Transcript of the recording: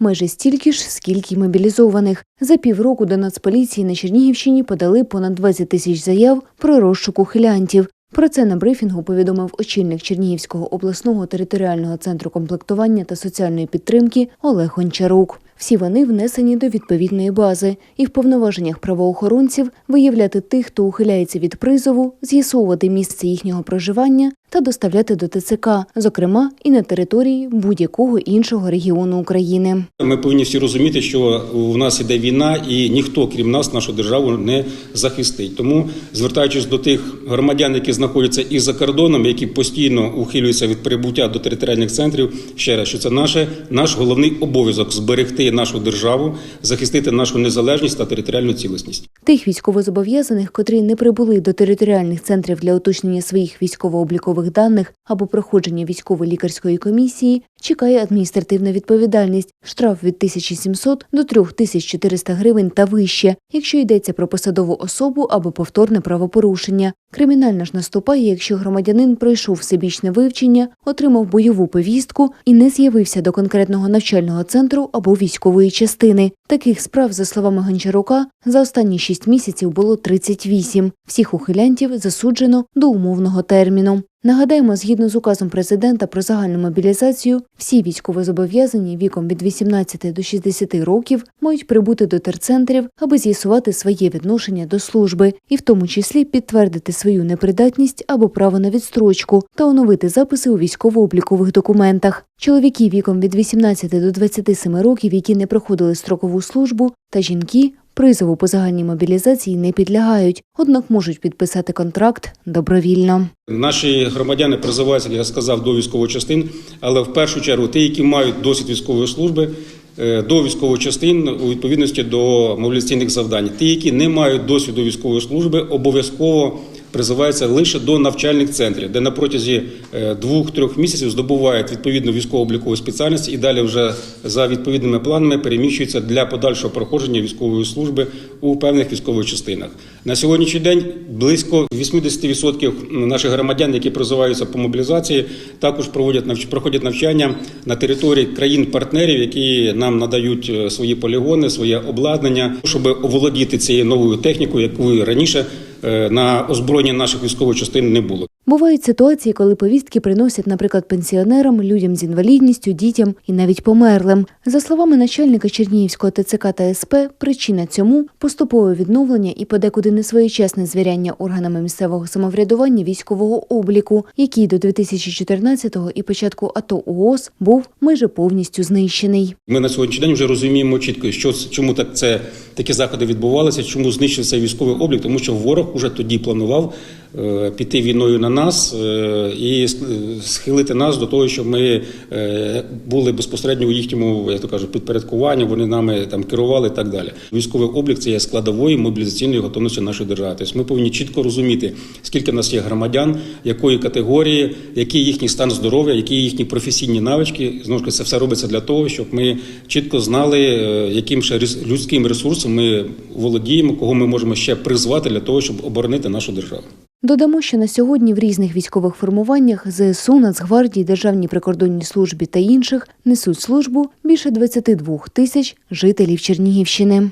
майже стільки ж, скільки й мобілізованих. За півроку до Нацполіції на Чернігівщині подали понад 20 тисяч заяв про розшук ухилянтів. Про це на брифінгу повідомив очільник Чернігівського обласного територіального центру комплектування та соціальної підтримки Олег Гончарук. Всі вони внесені до відповідної бази і в повноваженнях правоохоронців виявляти тих, хто ухиляється від призову, з'ясовувати місце їхнього проживання та доставляти до ТЦК, зокрема і на території будь-якого іншого регіону України. Ми повинні всі розуміти, що у нас іде війна, і ніхто, крім нас, нашу державу не захистить. Тому, звертаючись до тих громадян, які знаходяться і за кордоном, які постійно ухилюються від прибуття до територіальних центрів, ще раз, що це наше наш головний обов'язок зберегти нашу державу, захистити нашу незалежність та територіальну цілісність. Тих військовозобов'язаних, котрі не прибули до територіальних центрів для уточнення своїх військово-облікових даних або проходження військово-лікарської комісії, чекає адміністративна відповідальність – штраф від 1700 до 3400 гривень та вище, якщо йдеться про посадову особу або повторне правопорушення. Кримінальна ж наступає, якщо громадянин пройшов всебічне вивчення, отримав бойову повістку і не з'явився до конкретного навчального центру або військової частини. Таких справ, за словами Гончарука, за останні шість місяців було 38. Всіх ухилянтів засуджено до умовного терміну. Нагадаємо, згідно з указом президента про загальну мобілізацію, всі військовозобов'язані віком від 18 до 60 років мають прибути до терцентрів, аби з'ясувати своє відношення до служби, і в тому числі підтвердити свою непридатність або право на відстрочку та оновити записи у військово-облікових документах. Чоловіки віком від 18 до 27 років, які не проходили строкову службу, та жінки призову по загальній мобілізації не підлягають, однак можуть підписати контракт добровільно. Наші громадяни призиваються, як я сказав, до військових частин, але в першу чергу ті, які мають досвід військової служби, е, до військових частин у відповідності до мобілізаційних завдань. Ті, які не мають досвіду військової служби, обов'язково призиваються лише до навчальних центрів, де на протязі е, двох-трьох місяців здобувають відповідну військово-облікову спеціальність і далі вже за відповідними планами переміщуються для подальшого проходження військової служби у певних військових частинах. На сьогоднішній день близько 80% наших громадян, які призиваються по мобілізації, також проводять проходять навчання на території країн-партнерів, які нам надають е, свої полігони, своє обладнання, щоб оволодіти цією новою технікою, якої раніше на озброєння наших військових частин не було. Бувають ситуації, коли повістки приносять, наприклад, пенсіонерам, людям з інвалідністю, дітям і навіть померлим. За словами начальника Чернігівського ТЦК та СП, причина цьому поступове відновлення і подекуди несвоєчасне звіряння органами місцевого самоврядування військового обліку, який до 2014-го і початку АТО УОС був майже повністю знищений. Ми на сьогоднішній день вже розуміємо чітко, що чому так це такі заходи відбувалися, чому знищився військовий облік, тому що ворог уже тоді планував піти війною на нас е, і схилити нас до того, щоб ми е, були безпосередньо у їхньому, як то кажуть, підпорядкуванні, вони нами там керували і так далі. Військовий облік це є складовою мобілізаційної готовності нашої держави. Тобто ми повинні чітко розуміти, скільки в нас є громадян, якої категорії, який їхній стан здоров'я, які їхні професійні навички. Знову ж таки, це все робиться для того, щоб ми чітко знали, е, яким ще людським ресурсом ми володіємо, кого ми можемо ще призвати для того, щоб оборонити нашу державу. Додамо, що на сьогодні в різних військових формуваннях ЗСУ, Нацгвардії, Державній прикордонній службі та інших несуть службу більше 22 тисяч жителів Чернігівщини.